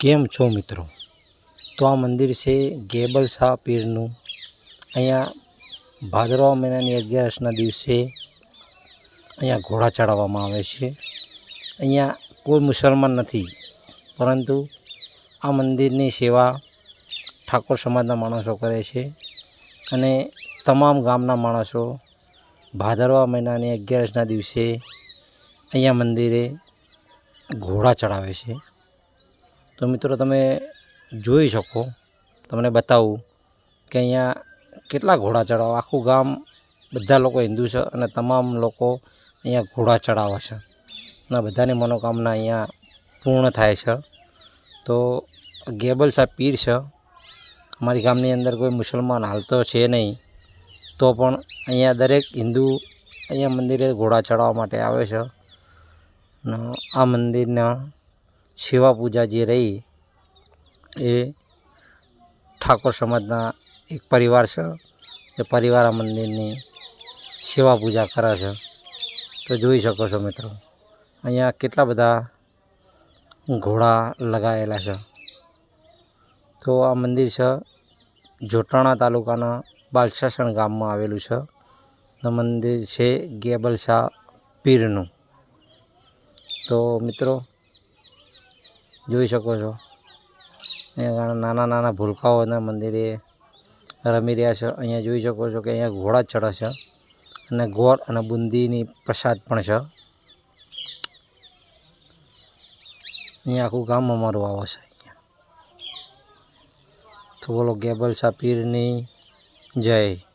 કેમ છો મિત્રો? તો આ મંદિર છે ગેબલ શાહ પીરનું. અહીંયા ભાદરવા મહિનાની અગિયારસના દિવસે અહીંયા ઘોડા ચડાવવામાં આવે છે. અહીંયા કોઈ મુસલમાન નથી, પરંતુ આ મંદિરની સેવા ઠાકોર સમાજના માણસો કરે છે અને તમામ ગામના માણસો ભાદરવા મહિનાની અગિયારસના દિવસે અહીંયા મંદિરે ઘોડા ચડાવે છે. તો મિત્રો તમે જોઈ શકો, તમને બતાવું કે અહીંયા કેટલા ઘોડા ચડાવો આખું ગામ બધા લોકો હિન્દુ છે અને તમામ લોકો અહીંયા ઘોડા ચડાવે છે. અને બધાની મનોકામના અહીંયા પૂર્ણ થાય છે. તો ગેબલ સાહેબ પીર છે. અમારી ગામની અંદર કોઈ મુસલમાન હાલતો છે નહીં, તો પણ અહીંયા દરેક હિન્દુ અહીંયા મંદિરે ઘોડા ચડાવવા માટે આવે છે. આ મંદિરના સેવા પૂજા જે રહી એ ઠાકોર સમાજના એક પરિવાર છે. એ પરિવાર આ મંદિરની સેવા પૂજા કરે છે. તો જોઈ શકો છો મિત્રો, અહીંયા કેટલા બધા ઘોડા લગાવેલા છે. તો આ મંદિર છે જોટાણા તાલુકાના બાલસાસણ ગામમાં આવેલું છે. તો મંદિર છે ગેબલશાહ પીરનું. તો મિત્રો જોઈ શકો છો. અહીંયા નાના નાના ભૂલકાઓના મંદિરે રમી રહ્યા છે. અહીંયા જોઈ શકો છો કે અહીંયા ઘોડા ચડે છે અને ગોળ અને બુંદીની પ્રસાદ પણ છે. અહીંયા આખું ગામ અમારું આવે છે અહીંયા. તો બોલો, ગેબલ શાહ પીરની જય.